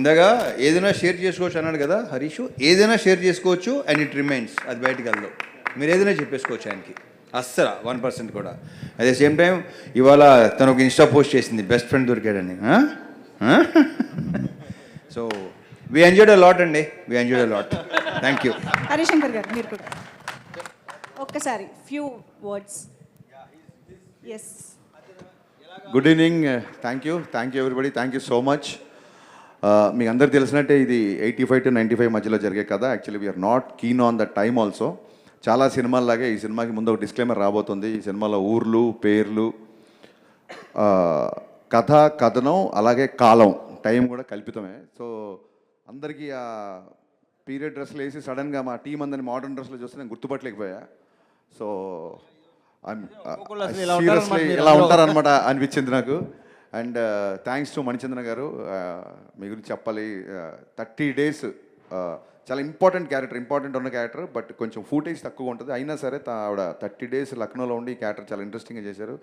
ఇందాక ఏదైనా షేర్ చేసుకోవచ్చు అన్నాడు కదా హరీష్ ఏదైనా షేర్ చేసుకోవచ్చు అండ్ ఇట్ రిమైన్స్ అది బయటకు వెళ్దాం. మీరు ఏదైనా చెప్పేసుకోవచ్చు ఆయనకి. అస్సలు వన్ పర్సెంట్ కూడా. అట్ ద సేమ్ టైం ఇవాళ తను ఒక ఇన్స్టా పోస్ట్ చేసింది best friend దొరికాడని. So we enjoyed a lot అండి. We enjoyed a lot thank you Harishankar గారు మీరు కూడా. ఒక్కసారి few words yes good evening thank you thank you everybody thank you so much మీకు అందరికి తెలిసినట్టే ఇది eighty five to ninety five మధ్యలో జరిగే కదా actually we're not keen on the time also చాలా సినిమాల్లాగే ఈ సినిమాకి ముందు ఒక డిస్క్లైమర్ రాబోతుంది. ఈ సినిమాలో ఊర్లు పేర్లు కథ కథనం అలాగే కాలం టైం కూడా కల్పితమే. సో అందరికీ ఆ పీరియడ్ డ్రెస్లు వేసి సడన్గా మా టీం అందరిని మోడర్న్ డ్రెస్లో చూస్తే నేను గుర్తుపట్టలేకపోయా. సో ఉంటారన్నమాట సీరియస్లీ ఇలా అందరూ. ఉంటారనమాట అనిపించింది నాకు. అండ్ థ్యాంక్స్ టు మణిచంద్ర గారు uh, మీ గురించి చెప్పాలి. Uh, థర్టీ డేస్ uh, చాలా ఇంపార్టెంట్ క్యారెక్టర్ ఇంపార్టెంట్ ఉన్న క్యారెక్టర్ బట్ కొంచెం ఫూటేజ్ తక్కువ ఉంటుంది. అయినా సరే ఆవిడ థర్టీ డేస్ లక్నోలో ఉండి ఈ క్యారెక్టర్ చాలా ఇంట్రెస్టింగ్గా చేశారు.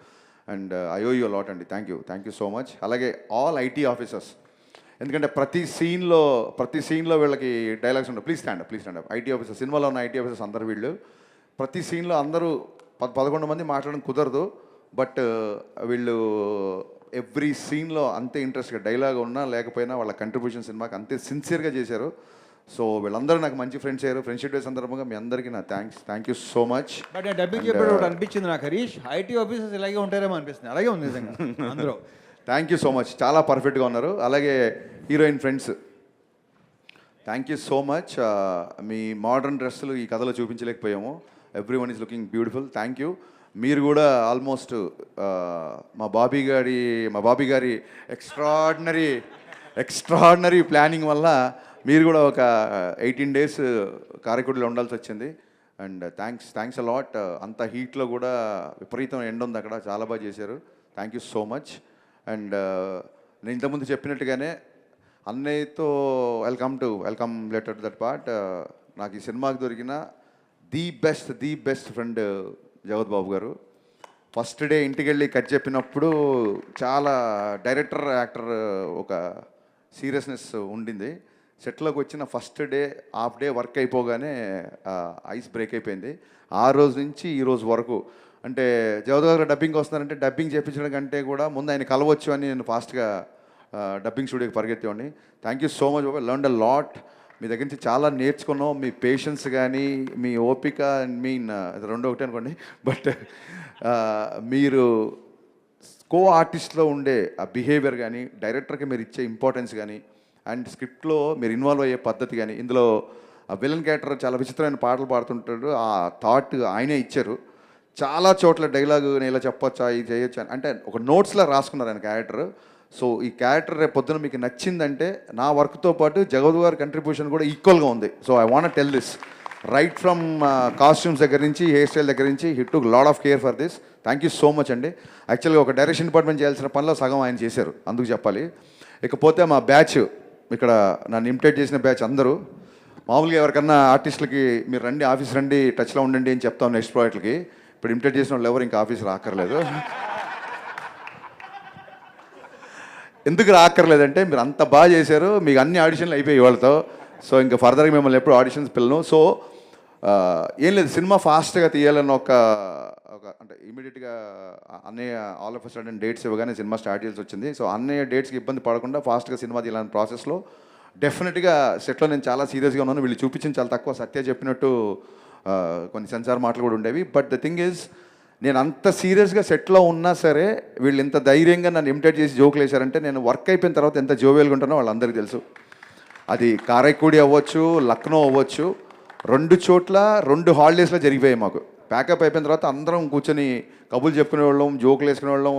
అండ్ ఐ యూ లాట్ అండి. Thank you thank you so much అలాగే ఆల్ ఐటీ ఆఫీసర్స్ ఎందుకంటే ప్రతి సీన్లో ప్రతి సీన్లో వీళ్ళకి డైలాగ్స్ ఉండవు. Please stand please stand IT officer సినిమాలో ఉన్న ఐటీ ఆఫీసర్స్ అందరు వీళ్ళు. ప్రతి సీన్లో అందరూ పద పదకొండు మంది మాట్లాడడం కుదరదు. బట్ వీళ్ళు ఎవ్రీ సీన్లో అంతే ఇంట్రెస్ట్గా డైలాగ్ ఉన్నా లేకపోయినా వాళ్ళ కంట్రిబ్యూషన్ సినిమాకి అంతే సిన్సియర్గా చేశారు. సో వీళ్ళందరూ నాకు మంచి ఫ్రెండ్స్ అయ్యారు. ఫ్రెండ్షిప్ డే సందర్భంగా మీ అందరికీ నా thanks thank you so much but dubbing చెప్పాడు ఒకటి అనిపించింది నాకు హరీష్. ఐటీ ఆఫీసర్స్ ఇలాగే ఉంటారేమో అనిపిస్తుంది. అలాగే ఉంది నిజంగా. అందరూ. థ్యాంక్ యూ సో మచ్ చాలా పర్ఫెక్ట్గా ఉన్నారు. అలాగే heroine friends thank you so much me modern డ్రెస్సులు ఈ కథలో చూపించలేకపోయాము. Every one is looking beautiful thank you మీరు కూడా ఆల్మోస్ట్ మా బాబీ గారి మా బాబీ గారి ఎక్స్ట్రాడినరీ ఎక్స్ట్రాడినరీ ప్లానింగ్ వల్ల మీరు కూడా ఒక ఎయిటీన్ డేస్ కారకుడిలో ఉండాల్సి వచ్చింది. అండ్ థ్యాంక్స్ థ్యాంక్స్ అలాట్ అంత హీట్లో కూడా విపరీతం ఎండ్ ఉంది అక్కడ. చాలా బాగా చేశారు. Thank you so much and నేను ఇంతకుముందు చెప్పినట్టుగానే అన్నయ్యతో welcome to welcome letter that part నాకు ఈ సినిమాకి దొరికిన the best the best friend Jagath Babu గారు. ఫస్ట్ డే ఇంటికి వెళ్ళి కట్ చెప్పినప్పుడు చాలా డైరెక్టర్ యాక్టర్ ఒక సీరియస్నెస్ ఉండింది. సెట్లోకి వచ్చిన first day half day work అయిపోగానే ఐస్ బ్రేక్ అయిపోయింది. ఆ రోజు నుంచి ఈ రోజు వరకు. అంటే జవద్ గారు డబ్బింగ్ వస్తున్నారంటే డబ్బింగ్ చేయించడం కంటే కూడా ముందు ఆయన కలవచ్చు అని నేను ఫాస్ట్గా డబ్బింగ్ స్టూడియోకి పరిగెత్తేవాడిని. Thank you so much learn a lot. మీ దగ్గర నుంచి చాలా నేర్చుకున్నాం. మీ పేషెన్స్ కానీ మీ ఓపిక మీన్ రెండు ఒకటి అనుకోండి. బట్ మీరు కో ఆర్టిస్ట్లో ఉండే ఆ బిహేవియర్ కానీ డైరెక్టర్కి మీరు ఇచ్చే ఇంపార్టెన్స్ కానీ అండ్ స్క్రిప్ట్లో మీరు ఇన్వాల్వ్ అయ్యే పద్ధతి కానీ ఇందులో ఆ విలన్ క్యారెక్టర్ చాలా విచిత్రమైన పాటలు పాడుతుంటాడు. ఆ థాట్ ఆయనే ఇచ్చారు. చాలా చోట్ల డైలాగ్ నేను ఇలా చెప్పొచ్చా ఇది చేయొచ్చా అంటే ఒక నోట్స్లో రాసుకున్నారు ఆయన క్యారెక్టర్ సో ఈ క్యారెక్టర్ రేపు పొద్దున మీకు నచ్చిందంటే నా వర్క్తో పాటు జగవద్ గారి కంట్రిబ్యూషన్ కూడా ఈక్వల్గా ఉంది. So I want tell this right from costumes దగ్గర నుంచి హెయిర్ స్టైల్ దగ్గర నుంచి hit to lot of care for this thank you so much అండి. యాక్చువల్గా ఒక డైరెక్షన్ డిపార్ట్మెంట్ చేయాల్సిన పనిలో సగం ఆయన చేశారు. అందుకు చెప్పాలి. ఇకపోతే మా బ్యాచ్ ఇక్కడ నన్ను ఇమిటేట్ చేసిన బ్యాచ్ అందరూ మామూలుగా ఎవరికన్నా ఆర్టిస్టులకి మీరు రండి ఆఫీస్ రండి టచ్లో ఉండండి అని చెప్తాం నెక్స్ట్ ప్రాజెక్ట్కి ఇప్పుడు ఇమిటేట్ చేసిన వాళ్ళు ఎవరు ఇంకా ఆఫీస్ రాకర్లేదు. ఎందుకు రాక్కర్లేదంటే మీరు అంత బాగా చేశారు మీకు అన్ని ఆడిషన్లు అయిపోయి వాళ్ళతో సో ఇంకా ఫర్దర్గా మిమ్మల్ని ఎప్పుడు ఆడిషన్స్ పిల్లను సో ఏం లేదు సినిమా ఫాస్ట్గా తీయాలన్న ఒక ఒక అంటే ఇమీడియట్గా అన్నయ్య ఆల్ ఆఫ్ సడన్ డేట్స్ ఇవ్వగానే సినిమా స్టార్ట్ చేయాల్సి వచ్చింది. సో అన్నయ్య డేట్స్కి ఇబ్బంది పడకుండా ఫాస్ట్గా సినిమా తీయాలని ప్రాసెస్లో డెఫినెట్గా సెట్లో నేను చాలా సీరియస్గా ఉన్నాను. వీళ్ళు చూపించిన చాలా తక్కువ సత్య చెప్పినట్టు కొన్ని సెన్సార్ మాటలు కూడా ఉండేవి. బట్ ద థింగ్ ఈజ్ నేను అంత సీరియస్గా సెట్లో ఉన్నా సరే వీళ్ళు ఇంత ధైర్యంగా నన్ను ఇమిటేట్ చేసి జోకులు వేశారంటే నేను వర్క్ అయిపోయిన తర్వాత ఎంత జోవియల్గా ఉంటానో వాళ్ళందరికీ తెలుసు. అది కారైక్కుడి అవ్వచ్చు లక్నో అవ్వచ్చు రెండు చోట్ల రెండు హాలిడేస్లో జరిగిపోయాయి మాకు. ప్యాకప్ అయిపోయిన తర్వాత అందరం కూర్చొని కబుర్లు చెప్పుకునే వాళ్ళం జోకులు వేసుకునే వాళ్ళం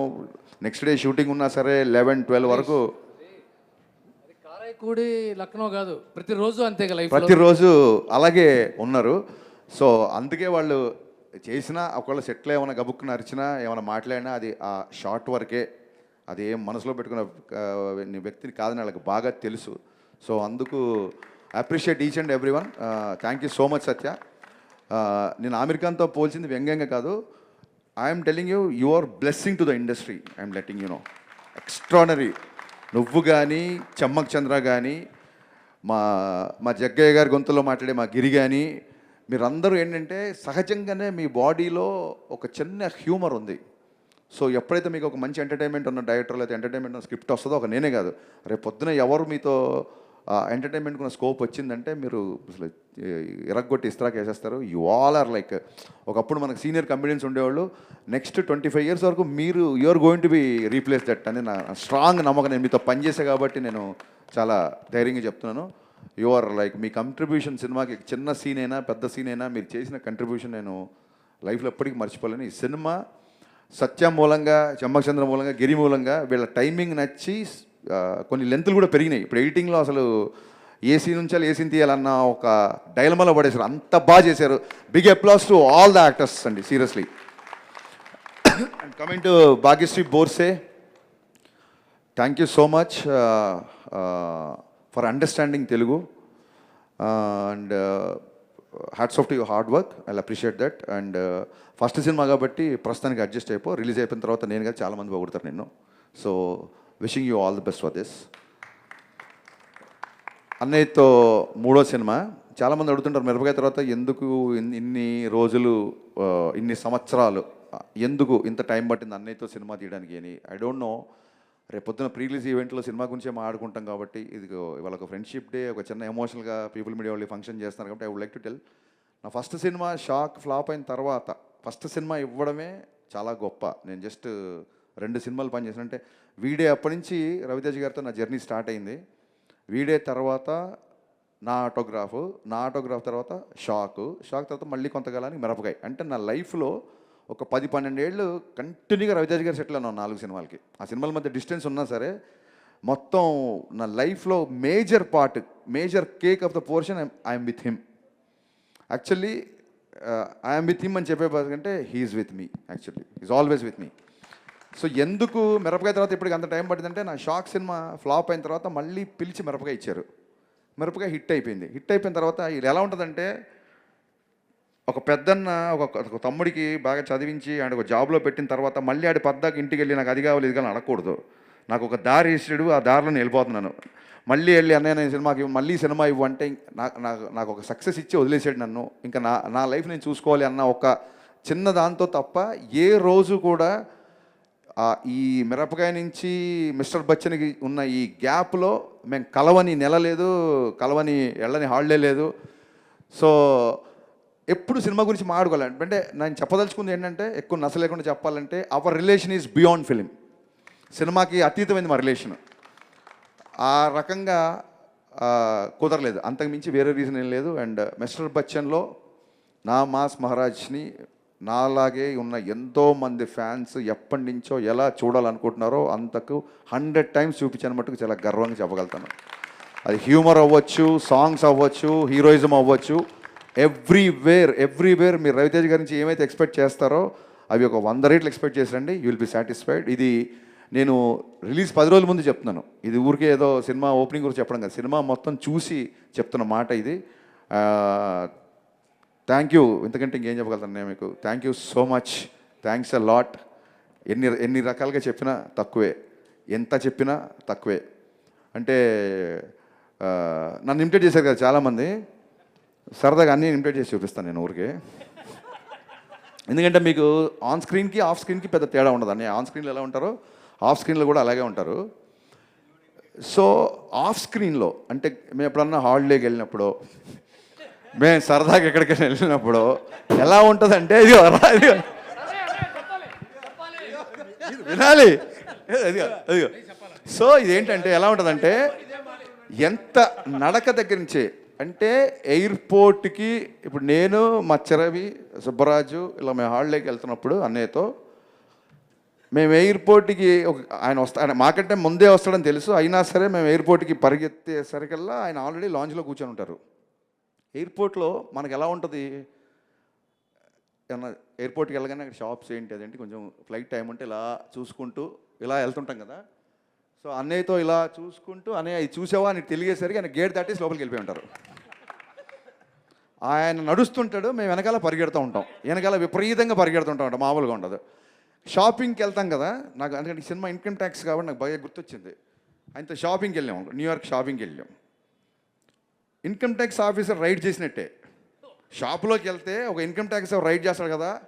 నెక్స్ట్ డే షూటింగ్ ఉన్నా సరే లెవెన్ ట్వెల్వ్ వరకు కారైకూడి లక్నో కాదు ప్రతిరోజు అంతే ప్రతిరోజు అలాగే ఉన్నారు. సో అందుకే వాళ్ళు చేసినా ఒకవేళ సెటిల్ ఏమైనా గబుక్కు అరిచినా ఏమైనా మాట్లాడినా అది ఆ షార్ట్ వరకే. అది ఏం మనసులో పెట్టుకున్న వ్యక్తిని కాదని వాళ్ళకి బాగా తెలుసు. సో అందుకు appreciate each and every one. Thank you so much Satya. నేను ఆమిర్ పోల్చింది వ్యంగ్యంగా కాదు. I'm telling you you are blessing to the industry. I'm letting you know. Extraordinary. నువ్వు కానీ చెమ్మక్ చంద్ర కానీ మా మా జగ్గయ్య గారి గొంతులో మాట్లాడే మా గిరి కానీ మీరందరూ ఏంటంటే సహజంగానే మీ బాడీలో ఒక చిన్న హ్యూమర్ ఉంది. సో ఎప్పుడైతే మీకు ఒక మంచి ఎంటర్టైన్మెంట్ ఉన్న డైరెక్టర్ లేదా ఎంటర్టైన్మెంట్ ఉన్న స్క్రిప్ట్ వస్తుందో ఒక నేనే కాదు. రేపు పొద్దున ఎవరు మీతో ఎంటర్టైన్మెంట్ ఉన్న స్కోప్ వచ్చిందంటే మీరు అసలు ఇరగొట్టి ఇస్త్రాక్ వేసేస్తారు. యు ఆల్ ఆర్ లైక్ ఒకప్పుడు మనకు సీనియర్ కంపెనీస్ ఉండేవాళ్ళు. నెక్స్ట్ ట్వంటీ ఫైవ్ ఇయర్స్ వరకు మీరు you are going to be replace that అని నా స్ట్రాంగ్ నమ్మకం నేను మీతో పనిచేసే కాబట్టి నేను చాలా ధైర్యంగా చెప్తున్నాను. యు ఆర్ లైక్ మీ కంట్రిబ్యూషన్ సినిమాకి చిన్న సీన్ అయినా పెద్ద సీన్ అయినా మీరు చేసిన కంట్రిబ్యూషన్ నేను లైఫ్లో ఎప్పటికీ మర్చిపోలేను. ఈ సినిమా సత్యం మూలంగా చమ్మచంద్ర మూలంగా గిరి మూలంగా వీళ్ళ టైమింగ్ నచ్చి కొన్ని లెంతులు కూడా పెరిగినాయి. ఇప్పుడు ఎడిటింగ్లో అసలు ఏ సీన్ ఉంచాలి ఏ సీన్ తీయాలన్న ఒక డైలమాలో పడేశారు. అంత బాగా చేశారు. Big applause to all the actors అండి seriously and coming to Bhagyashri Borse thank you so much for understanding Telugu and hats off to your hard work I appreciate that and first cinema కాబట్టి ప్రస్తుతానికి adjust అయిపో release అయిపోయిన తర్వాత నేను కానీ చాలామంది పొగుడతారు నిన్ను. So wishing you all the best for this అన్నయ్యతో మూడో సినిమా. చాలామంది అడుగుతుంటారు మిరపకాయ తర్వాత ఎందుకు ఇన్ని రోజులు uh, ఇన్ని సంవత్సరాలు ఎందుకు ఇంత టైం పట్టింది అన్నయ్యతో సినిమా తీయడానికి అని. ఐ డోంట్ నో రేపొద్దున ప్రీ రిలీజ్ ఈవెంట్లో సినిమా గురించే మాట్లాడుకుంటాం కాబట్టి ఇది ఇవాళ ఒక ఫ్రెండ్షిప్ డే ఒక చిన్న ఎమోషనల్గా పీపుల్ మీడియా వాళ్ళు ఫంక్షన్ చేస్తున్నారు కాబట్టి I would like to tell. నా ఫస్ట్ సినిమా షాక్ ఫ్లాప్ అయిన తర్వాత ఫస్ట్ సినిమా ఇవ్వడమే చాలా గొప్ప. నేను జస్ట్ రెండు సినిమాలు పనిచేసిన అంటే వీడే అప్పటి నుంచి రవితేజ్ గారితో నా జర్నీ స్టార్ట్ అయింది. వీడే తర్వాత నా ఆటోగ్రాఫ్ నా ఆటోగ్రాఫ్ తర్వాత షాక్. షాక్ తర్వాత మళ్ళీ కొంతకాలానికి మిరపకాయ. అంటే నా లైఫ్లో ఒక పది పన్నెండేళ్ళు కంటిన్యూగా రవితేజ్ గారు సెటిల్ అన్నాను నాలుగు సినిమాలకి. ఆ సినిమాల మధ్య డిస్టెన్స్ ఉన్నా సరే మొత్తం నా లైఫ్లో major part major cake of the portion I'm with him actually I'm with him అని చెప్పే కంటే he's with me actually. Is always with me so ఎందుకు మిరపకాయ తర్వాత ఇప్పటికి అంత టైం పట్టిందంటే నా షాక్ సినిమా ఫ్లాప్ అయిన తర్వాత మళ్ళీ పిలిచి మిరపకాయ ఇచ్చారు. మిరపకాయ హిట్ అయిపోయింది. హిట్ అయిపోయిన తర్వాత ఇది ఎలా ఉంటుందంటే ఒక పెద్దన్న ఒక తమ్ముడికి బాగా చదివించి ఆయన ఒక జాబ్లో పెట్టిన తర్వాత మళ్ళీ ఆడి పద్దాకి ఇంటికి వెళ్ళి నాకు అది కావాలి ఇది కానీ అడగకూడదు. నాకు ఒక దారి ఇస్తాడు ఆ దారిలో నేను వెళ్ళిపోతున్నాను. మళ్ళీ వెళ్ళి అన్నయ్య నేను సినిమాకి మళ్ళీ సినిమా ఇవ్వు అంటే నాకు నాకు నాకు ఒక సక్సెస్ ఇచ్చి వదిలేసాడు నన్ను. ఇంకా నా నా లైఫ్ నేను చూసుకోవాలి అన్న ఒక చిన్న దాంతో తప్ప ఏ రోజు కూడా ఈ మిరపకాయ నుంచి మిస్టర్ బచ్చన్కి ఉన్న ఈ గ్యాప్లో మేము కలవని నెల లేదు కలవని ఎళ్ళని హాలిడే లేదు. సో ఎప్పుడు సినిమా గురించి మాట్లాడుకోవాలి. అంటే నేను చెప్పదలుచుకుంది ఏంటంటే ఎక్కువ నస లేకుండా చెప్పాలంటే our relation is beyond film సినిమాకి అతీతమైంది మా రిలేషన్ ఆ రకంగా కుదరలేదు. అంతకు మించి వేరే రీజన్ ఏం లేదు. అండ్ మిస్టర్ బచ్చన్లో నా మాస్ మహారాజ్ని నాలాగే ఉన్న ఎంతో మంది ఫ్యాన్స్ ఎప్పటి నుంచో ఎలా చూడాలనుకుంటున్నారో అంతకు హండ్రెడ్ టైమ్స్ చూపించాను మట్టుకు చాలా గర్వంగా చెప్పగలుగుతాను. అది హ్యూమర్ అవ్వచ్చు సాంగ్స్ అవ్వచ్చు హీరోయిజం అవ్వచ్చు. ఎవ్రీవేర్ ఎవ్రీవేర్ మీరు రవితేజ్ గారి నుంచి ఏమైతే ఎక్స్పెక్ట్ చేస్తారో అవి ఒక వంద రేట్లు ఎక్స్పెక్ట్ చేసండి యూ విల్ బి సాటిస్ఫైడ్ ఇది నేను రిలీజ్ పది రోజుల ముందు చెప్తున్నాను. ఇది ఊరికే ఏదో సినిమా ఓపెనింగ్ గురించి చెప్పడం కాదు. సినిమా మొత్తం చూసి చెప్తున్న మాట ఇది. థ్యాంక్ యూ ఎందుకంటే ఇంకేం చెప్పగలుగుతాను నేను మీకు? Thank you so much thanks a lot ఎన్ని ఎన్ని రకాలుగా చెప్పినా తక్కువే. ఎంత చెప్పినా తక్కువే. అంటే నన్ను ఇమిటేట్ చేశారు కదా చాలామంది. సరదాగా అన్నీ ఇమిటేట్ చేసి చూపిస్తాను నేను ఊరికే. ఎందుకంటే మీకు ఆన్ స్క్రీన్కి ఆఫ్ స్క్రీన్కి పెద్ద తేడా ఉండదు. అన్నీ ఆన్ స్క్రీన్లో ఎలా ఉంటారో ఆఫ్ స్క్రీన్లో కూడా అలాగే ఉంటారు. సో ఆఫ్ స్క్రీన్లో అంటే మేము ఎప్పుడన్నా హాలిడేకి వెళ్ళినప్పుడు మేము సరదాగా ఎక్కడికైనా వెళ్ళినప్పుడు ఎలా ఉంటుందంటే ఇది ఇది వినాలి. అదిగో అదిగో సో ఇదేంటంటే ఎలా ఉంటుందంటే ఎంత నడక దగ్గర నుంచి అంటే ఎయిర్పోర్ట్కి ఇప్పుడు నేను మా చెరవి సుబ్బరాజు ఇలా మేము హాలిడేకి వెళ్తున్నప్పుడు అన్నయ్యతో మేము ఎయిర్పోర్ట్కి ఒక ఆయన వస్తా ఆయన మాకంటే ముందే వస్తాడని తెలుసు. అయినా సరే మేము ఎయిర్పోర్ట్కి పరిగెత్తేసరికల్లా ఆయన ఆల్రెడీ లాంజ్లో కూర్చొని ఉంటారు. ఎయిర్పోర్ట్లో మనకు ఎలా ఉంటుంది? ఏమన్నా ఎయిర్పోర్ట్కి వెళ్ళగానే అక్కడ షాప్స్ ఏంటి అదేంటి? కొంచెం ఫ్లైట్ టైం ఉంటే ఇలా చూసుకుంటూ ఇలా వెళ్తుంటాం కదా. సో అన్నయ్యతో ఇలా చూసుకుంటూ అన్నయ్య ఇది చూసావా అని తెలియసరికి ఆయన గేట్ దాటేసి లోపలికి వెళ్ళిపోయి ఉంటారు. ఆయన నడుస్తుంటాడు మేము వెనకాల పరిగెడుతూ ఉంటాం. వెనకాల విపరీతంగా పరిగెడుతుంటా ఉంటాం మామూలుగా ఉండదు. షాపింగ్కి వెళ్తాం కదా నాకు అందుకని సినిమా ఇన్కమ్ ట్యాక్స్ కాబట్టి నాకు బాగా గుర్తొచ్చింది. ఆయనతో షాపింగ్కి వెళ్ళాం న్యూయార్క్ షాపింగ్కి వెళ్ళాం. ఇన్కమ్ ట్యాక్స్ ఆఫీసర్ రైడ్ చేసినట్టే. షాప్లోకి వెళ్తే ఒక ఇన్కమ్ ట్యాక్స్ రైడ్ చేస్తాడు కదా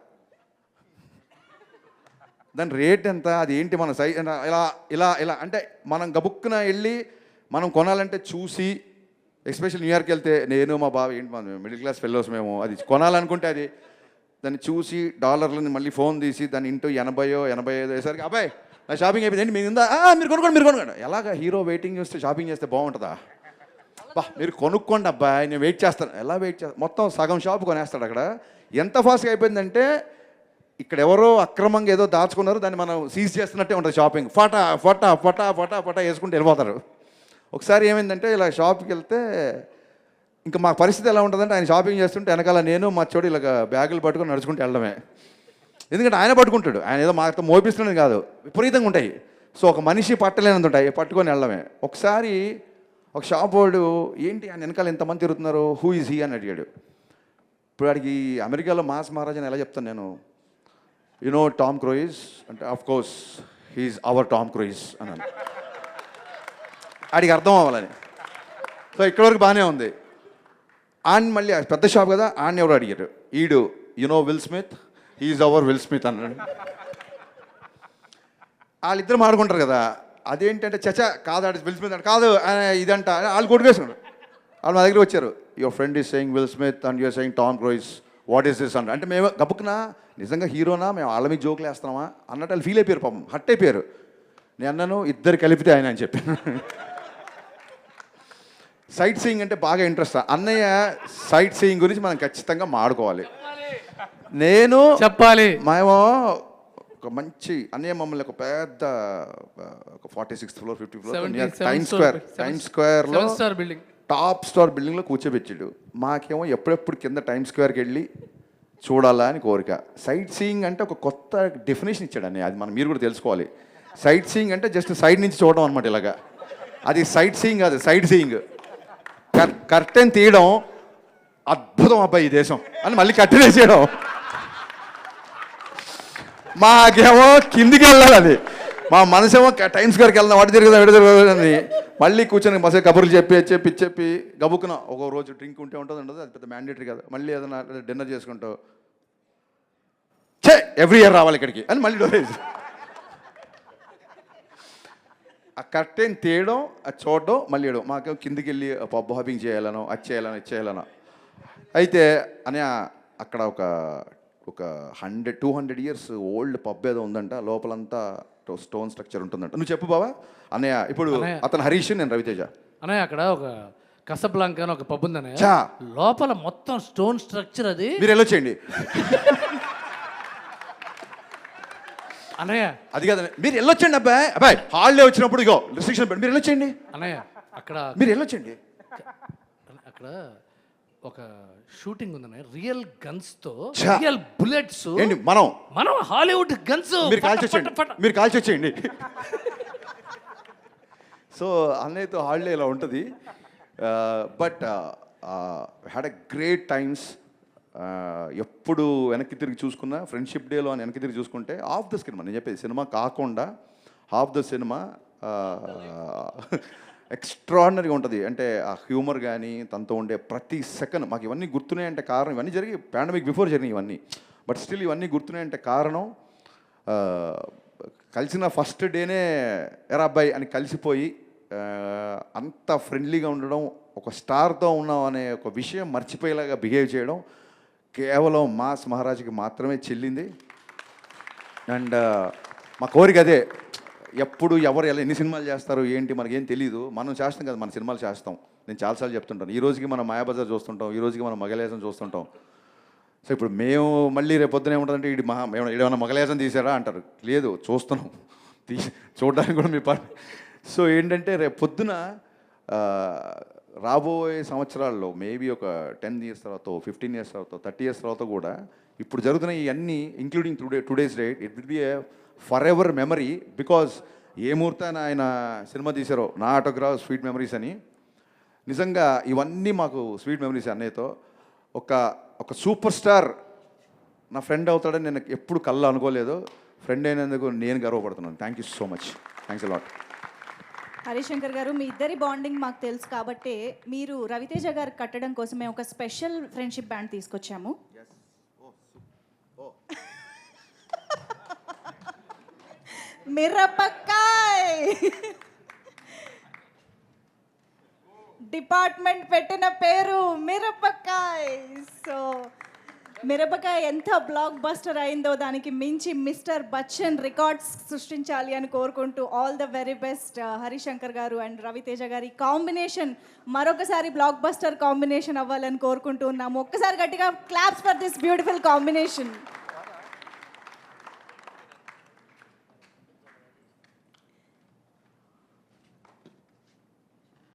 దాని రేట్ ఎంత? అది ఏంటి మన సై ఇలా ఇలా ఇలా. అంటే మనం గబుక్కున వెళ్ళి మనం కొనాలంటే చూసి ఎస్పెషల్ న్యూయార్క్ వెళ్తే నేను మా బావ ఏంటి మన మిడిల్ క్లాస్ ఫెలోస్ మేము అది కొనాలనుకుంటే అది. దాన్ని చూసి డాలర్లని మళ్ళీ ఫోన్ తీసి దాని ఇంటూ ఎనభయో ఎనభై ఐదు వేసరికి అబ్బాయి నా షాపింగ్ అయిపోయింది ఏంటి మీరు ఉందా మీరు కొనుక్కోండి మీరు కొనుక్కోండి. ఎలాగ హీరో వెయిటింగ్ చేస్తే షాపింగ్ చేస్తే బాగుంటుందా? బా మీరు కొనుక్కోండి అబ్బాయి నేను వెయిట్ చేస్తాను. ఎలా వెయిట్ చేస్తాను మొత్తం సగం షాప్ కొనేస్తాడు అక్కడ. ఎంత ఫాస్ట్గా అయిపోయిందంటే ఇక్కడ ఎవరో అక్రమంగా ఏదో దాచుకున్నారు దాన్ని మనం సీజ్ చేస్తున్నట్టే ఉంటుంది షాపింగ్ ఫటా ఫటా ఫటా ఫటా ఫటా వేసుకుంటూ వెళ్ళిపోతారు. ఒకసారి ఏమైందంటే ఇలా షాప్కి వెళ్తే ఇంకా మా పరిస్థితి ఎలా ఉంటుందంటే ఆయన షాపింగ్ చేస్తుంటే వెనకాల నేను మా చోడు ఇలా బ్యాగులు పట్టుకొని నడుచుకుంటూ వెళ్ళడమే. ఎందుకంటే ఆయన పట్టుకుంటాడు. ఆయన ఏదో మాతో మోపిస్తున్నది కాదు. విపరీతంగా ఉంటాయి. సో ఒక మనిషి పట్టలేనంత ఉంటాయి. పట్టుకొని వెళ్ళడమే. ఒకసారి ఒక షాప్ వాడు ఏంటి ఆయన వెనకాల ఎంతమంది తిరుగుతున్నారు? హూ ఈజ్ హీ అని అడిగాడు. ఇప్పుడు వాడికి అమెరికాలో మాస్ మహారాజ్ అని ఎలా చెప్తాను నేను? యు నో టామ్ క్రూయిజ్ అంటే of course he's our Tom Cruise అని ఆడికి అర్థం అవ్వాలని సో ఇక్కడ వరకు బాగానే ఉంది. ఆన్ మళ్ళీ పెద్ద షాప్ కదా ఆన్ ఎవరు అడిగారు. ఈడు you know Will Smith he's our Will Smith అన్నాడు. వాళ్ళిద్దరు మాడుకుంటారు కదా అదేంటంటే చచ కాదు విల్ స్మిత్ అంటే కాదు ఇదంట వాళ్ళు కొట్టుకేసుకున్నారు వాళ్ళు మా దగ్గర వచ్చారు. Your friend is saying Will Smith and you're saying Tom Cruise what is this అంట అంటే మేము గబుక్కునా నిజంగా హీరోనా? మేము వాళ్ళ మీద జోకులు వేస్తున్నామా? అన్నట్టు వాళ్ళు ఫీల్ అయిపోయారు పాపం. హట్ అయిపోయారు. నేను అన్నాను ఇద్దరు కలిపితే ఆయన అని చెప్పాను సైట్ సీయింగ్ అంటే బాగా ఇంట్రెస్ట్ అన్నయ్య సైట్ సీయింగ్ గురించి మనం ఖచ్చితంగా మాడుకోవాలి. నేను చెప్పాలి. మేము ఒక మంచి అన్నయ్య మమ్మల్ని ఒక పెద్ద ఒక forty sixth floor fifty floor time square time స్క్వేర్లో seven star building top star బిల్డింగ్లో కూర్చోబెట్టాడు. మాకేమో ఎప్పుడెప్పుడు కింద టైమ్ స్క్వేర్కి వెళ్ళి చూడాలా అని కోరిక. సైట్ సీయింగ్ అంటే ఒక కొత్త డెఫినేషన్ ఇచ్చాడని అది మనం మీరు కూడా తెలుసుకోవాలి. సైట్ సీయింగ్ అంటే జస్ట్ సైడ్ నుంచి చూడడం అనమాట ఇలాగా. అది సైట్ సీయింగ్ కాదు సైడ్ సీయింగ్ కర్టెన్ తీయడం అద్భుతం అబ్బాయి ఈ దేశం అని మళ్ళీ కట్టెన్ వేసేయడం. మాకేమో కిందికి వెళ్ళాలి అది. మా మనసేమో టైమ్స్ గారికి వెళ్దాం వాటి తిరుగుదాం ఎటు తిరుగుదాం అని మళ్ళీ కూర్చొని మసే కబుర్లు చెప్పి చెప్పి చెప్పి గబుకున ఒక రోజు డ్రింక్ ఉంటే ఉంటుంది ఉండదు అది పెద్ద మ్యాండేటరీ కదా. మళ్ళీ ఏదైనా డిన్నర్ చేసుకుంటావు. చే ఎవ్రీ ఇయర్ రావాలి ఇక్కడికి అని మళ్ళీ డోరేజ్ ఆ కర్టెన్ తీయడం అది చూడడం మళ్ళీ వేయడం మాకు కిందికి వెళ్ళి పబ్ హాపింగ్ చేయాలనో అది చేయాలనో ఇది చేయాలనో. అయితే అని అక్కడ ఒక ఒక hundred two hundred years old pub ఏదో ఉందంట. లోపలంతా స్టోన్ స్ట్రక్చర్ ఉంటుందంట. నువ్వు చెప్పు బావా. అన్నయ్య ఇప్పుడు అన్నయ్య. అతను హరీష్ నేను రవితేజ. అన్నయ్య అక్కడ ఒక కసబ్లాంక్ అని ఒక పబ్ ఉంది అన్నయ్య. లోపల మొత్తం స్టోన్ స్ట్రక్చర్ అది. మీరు వెళ్ళొచ్చేయండి అన్నయ్య. అది కదా మీరు వెళ్ళొచ్చండి అబ్బాయి? అబ్బాయి హాలిడే వచ్చినప్పుడు ఇగో రిస్ట్రిక్షన్ మీరు వెళ్ళొచ్చేయండి అన్నయ్య అక్కడ మీరు వెళ్ళొచ్చండి అక్కడ ఒక షూటింగ్ ఉంది అన్నయ్య రియల్ గన్స్తో. Real bullets. ఏంటి మనం? మనం హాలీవుడ్ గన్స్. మీరు కాల్చి వచ్చేయండి మీరు కాల్చి వచ్చేయండి సో అన్నయ్యతో హాలిడే ఇలా ఉంటుంది. But had a great times. ఎప్పుడు వెనక్కి తిరిగి చూసుకున్నా ఫ్రెండ్షిప్ డేలో అని వెనక్కి తిరిగి చూసుకుంటే హాఫ్ ద సినిమా నేను చెప్పేది సినిమా కాకుండా హాఫ్ ద సినిమా ఎక్స్ట్రాడినరీగా ఉంటుంది. అంటే ఆ హ్యూమర్ కానీ తనతో ఉండే ప్రతి సెకండ్ మాకు ఇవన్నీ గుర్తున్నాయంటే కారణం. ఇవన్నీ జరిగి పాండమిక్ బిఫోర్ జరిగినాయి ఇవన్నీ. బట్ స్టిల్ ఇవన్నీ గుర్తున్నాయంటే కారణం కలిసిన ఫస్ట్ డేనే ఎరా అబ్బాయి అని కలిసిపోయి అంత ఫ్రెండ్లీగా ఉండడం ఒక స్టార్తో ఉన్నాం అనే ఒక విషయం మర్చిపోయేలాగా బిహేవ్ చేయడం కేవలం మాస్ మహారాజుకి మాత్రమే చెల్లింది. అండ్ మా కోరిక అదే. ఎప్పుడు ఎవరు ఎలా ఎన్ని సినిమాలు చేస్తారు ఏంటి మనకేం తెలియదు మనం చేస్తాం కదా మన సినిమాలు చేస్తాం. నేను చాలాసార్లు చెప్తుంటాను. ఈ రోజుకి మనం మాయాబజార్ చూస్తుంటాం ఈ రోజుకి మనం మగలేసం చూస్తుంటాం. సో ఇప్పుడు మేము మళ్ళీ రేపు పొద్దున ఏముంటుందంటే ఇది మహా ఏమైనా మగలేసం తీసారా అంటారు. లేదు చూస్తున్నాం. తీ చూడడానికి కూడా మీ పని. సో ఏంటంటే రేపు పొద్దున రాబోయే సంవత్సరాల్లో మేబీ ఒక టెన్ ఇయర్స్ తర్వాత ఫిఫ్టీన్ ఇయర్స్ తర్వాత థర్టీ ఇయర్స్ తర్వాత కూడా ఇప్పుడు జరుగుతున్న ఈ అన్ని including today today's date it will be a forever memory because a ముహూర్తాన ఆయన సినిమా తీశారో నా ఆటోగ్రాఫ్ స్వీట్ మెమరీస్ అని. నిజంగా ఇవన్నీ మాకు స్వీట్ మెమరీస్ అన్నయ్యతో. ఒక ఒక సూపర్ స్టార్ నా ఫ్రెండ్ అవుతాడని నేను ఎప్పుడు కళ్ళు అనుకోలేదు. ఫ్రెండ్ అయినందుకు నేను గర్వపడుతున్నాను. Thank you so much thanks lot Harishankar గారు మీ ఇద్దరి బాండింగ్ మాకు తెలుసు కాబట్టి మీరు రవితేజ గారు కట్టడం కోసం మేము ఒక స్పెషల్ ఫ్రెండ్షిప్ బ్యాండ్ తీసుకొచ్చాము. మిరపకాయ్ డిపార్ట్మెంట్ పెట్టిన పేరు మిరపకాయ్. సో మిరపకాయ ఎంత బ్లాక్ బస్టర్ అయిందో దానికి మించి మిస్టర్ బచ్చన్ రికార్డ్స్ సృష్టించాలి అని కోరుకుంటూ all the very best Harishankar గారు అండ్ రవితేజ గారి కాంబినేషన్ మరొకసారి బ్లాక్ బస్టర్ కాంబినేషన్ అవ్వాలని కోరుకుంటూ ఉన్నాము. ఒక్కసారి గట్టిగా claps for this beautiful combination